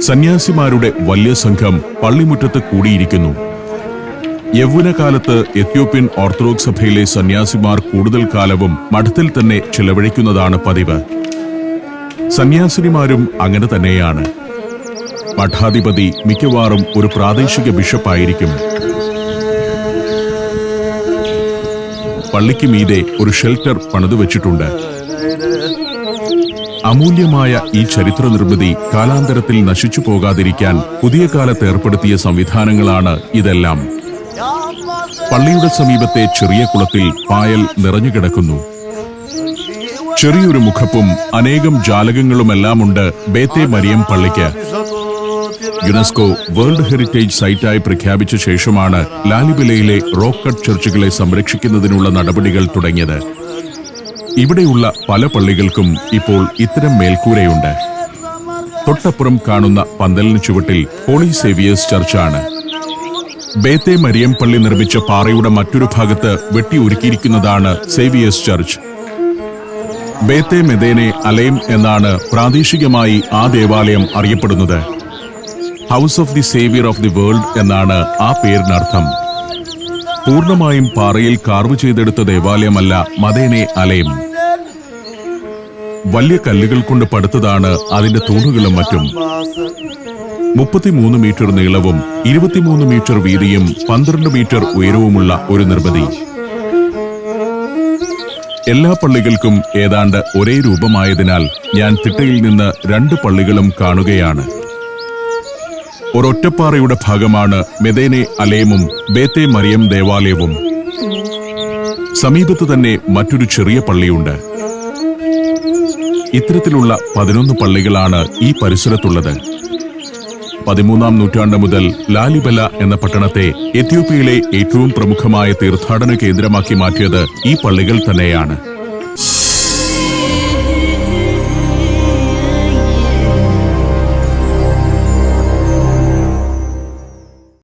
സന്യാസിമാരുടെ വലിയ സംഘം പള്ളിമുറ്റത്ത് കൂടിയിരിക്കുന്നു. യൗവനകാലത്ത് Ethiopian orthodox സഭയിലെ സന്യാസിമാർ കൂടുതൽ കാലവും മഠത്തിൽ തന്നെ ചിലവഴിക്കുന്നതാണ് പതിവ്. സന്യാസിനിമാരും അങ്ങനെ തന്നെയാണ്. മഠാധിപതി മിക്കവാറും ഒരു പ്രാദേശിക ബിഷപ്പായിരിക്കും. പള്ളിക്ക് മീതെ ഒരു ഷെൽട്ടർ പണിതുവച്ചിട്ടുണ്ട്. അമൂല്യമായ ഈ ചരിത്ര നിർമ്മിതി കാലാന്തരത്തിൽ നശിച്ചു പോകാതിരിക്കാൻ പുതിയ കാലത്ത് ഏർപ്പെടുത്തിയ സംവിധാനങ്ങളാണ് ഇതെല്ലാം. പള്ളിയുടെ സമീപത്തെ ചെറിയ കുളത്തിൽ പായൽ നിറഞ്ഞുകിടക്കുന്നു ചെറിയൊരു മുഖപ്പും അനേകം ജാലകങ്ങളുമെല്ലാമുണ്ട് ബേത്തെ മരിയം പള്ളിക്ക്. യുനെസ്കോ വേൾഡ് ഹെറിറ്റേജ് സൈറ്റായി പ്രഖ്യാപിച്ച ശേഷമാണ് ലാലിബിലയിലെ റോക്ക് കട്ട് ചർച്ചുകളെ സംരക്ഷിക്കുന്നതിനുള്ള നടപടികൾ തുടങ്ങിയത്. ഇവിടെയുള്ള പല പള്ളികൾക്കും ഇപ്പോൾ ഇത്തരം മേൽക്കൂരയുണ്ട്. തൊട്ടപ്പുറം കാണുന്ന പന്തലിന് ചുവട്ടിൽ ഹോളി സേവിയേഴ്സ് ചർച്ചാണ്. ബേത്തെ മരിയം പള്ളി നിർമ്മിച്ച പാറയുടെ മറ്റൊരു ഭാഗത്ത് വെട്ടിയൊരുക്കിയിരിക്കുന്നതാണ് സേവിയേഴ്സ് ചർച്ച്. ബേത്തെ മെദേനെ അലയം എന്നാണ് പ്രാദേശികമായി ആ ദേവാലയം അറിയപ്പെടുന്നത്. House of the saviour of the world എന്നാണ് ആ പേരിനർത്ഥം. പൂർണമായും പാറയിൽ കാർവ് ചെയ്തെടുത്ത ദേവാലയമല്ല മദേനെ അലയം. വലിയ കല്ലുകൾ കൊണ്ട് പടുത്തതാണ് അതിന്റെ തൂണുകളും മറ്റും. മുപ്പത്തിമൂന്ന് മീറ്റർ നീളവും ഇരുപത്തിമൂന്ന് മീറ്റർ വീതിയും പന്ത്രണ്ട് മീറ്റർ ഉയരവുമുള്ള ഒരു നിർമ്മിതി. എല്ലാ പള്ളികൾക്കും ഏതാണ്ട് ഒരേ രൂപമായതിനാൽ ഞാൻ തിട്ടയിൽ നിന്ന് രണ്ട് പള്ളികളും കാണുകയാണ്. ഒരൊറ്റപ്പാറയുടെ ഭാഗമാണ് മെദേനെ അലേമും ബേത്തെ മറിയം ദേവാലയവും. സമീപത്ത് തന്നെ മറ്റൊരു ചെറിയ പള്ളിയുണ്ട്. ഇത്തരത്തിലുള്ള പതിനൊന്ന് പള്ളികളാണ് ഈ പരിസരത്തുള്ളത്. പതിമൂന്നാം നൂറ്റാണ്ട് മുതൽ ലാലിബല എന്ന പട്ടണത്തെ എത്യോപ്യയിലെ ഏറ്റവും പ്രമുഖമായ തീർത്ഥാടന കേന്ദ്രമാക്കി മാറ്റിയത് ഈ പള്ളികൾ തന്നെയാണ്.